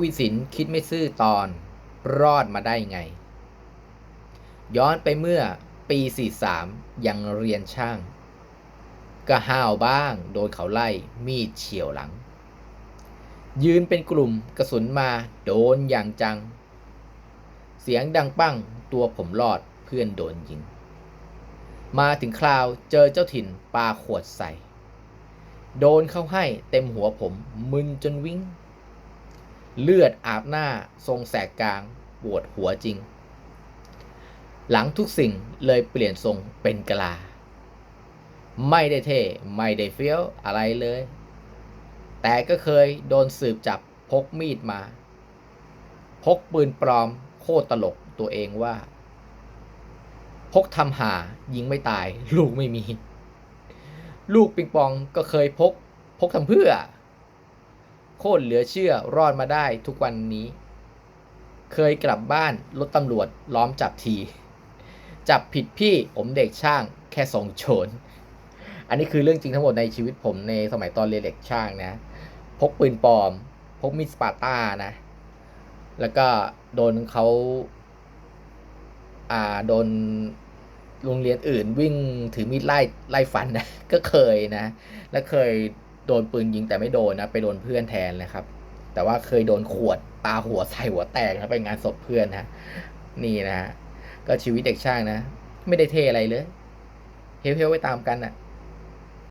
วิสินคิดไม่ซื่อตอน รอดมาได้ไง ย้อนไปเมื่อปี 43 ยังเรียนช่าง ก็ห้าวบ้างโดนเขาไล่มีดเฉียวหลัง ยืนเป็นกลุ่มกระสุนมาโดนอย่างจัง เสียงดังปั้งตัวผมรอดเพื่อนโดนยิง มาถึงคราวเจอเจ้าถิ่นปาขวดใส่ โดนเข้าให้เต็มหัวผมมึนจนวิ่ง เลือดอาบหน้าทรงแสกกลางปวดหัวจริง หลังทุกสิ่งเลยเปลี่ยนทรงเป็นกลา ไม่ได้เท่ ไม่ได้เฟี้ยวอะไรเลย แต่ก็เคยโดนสืบจับพกมีดมา พกปืนปลอมโคตรตลกตัวเองว่า พกทำหายิงไม่ตาย ลูกไม่มี ลูกปิงปองก็เคยพก พกทำเพื่อ โคตรเหลือเชื่อรอดมาได้ทุกวันนี้ เคยกลับบ้านรถตำรวจล้อมจับที จับผิดพี่ผมเด็กช่างแค่ส่งโจรอันนี้คือเรื่องจริงทั้งหมดในชีวิตผมในสมัยตอนเรียนเด็กช่างนะ พกปืนปลอม พกมีดสปาร์ต้านะ แล้วก็โดนเขาอ่าโดนโรงเรียนอื่นวิ่งถือมีดไล่ไล่ฟันนะ ก็เคยนะ และเคย โดนปืนยิงแต่ไม่โดนนะ ไปโดนเพื่อนแทนนะครับ แต่ว่าเคยโดนขวดปาหัวใส่หัวแตกนะไปงานศพเพื่อนนะนี่นะก็ชีวิตเด็กช่างนะ ไม่ได้เทอะไรเลยเฮลเฮลไว้ตามกันนะ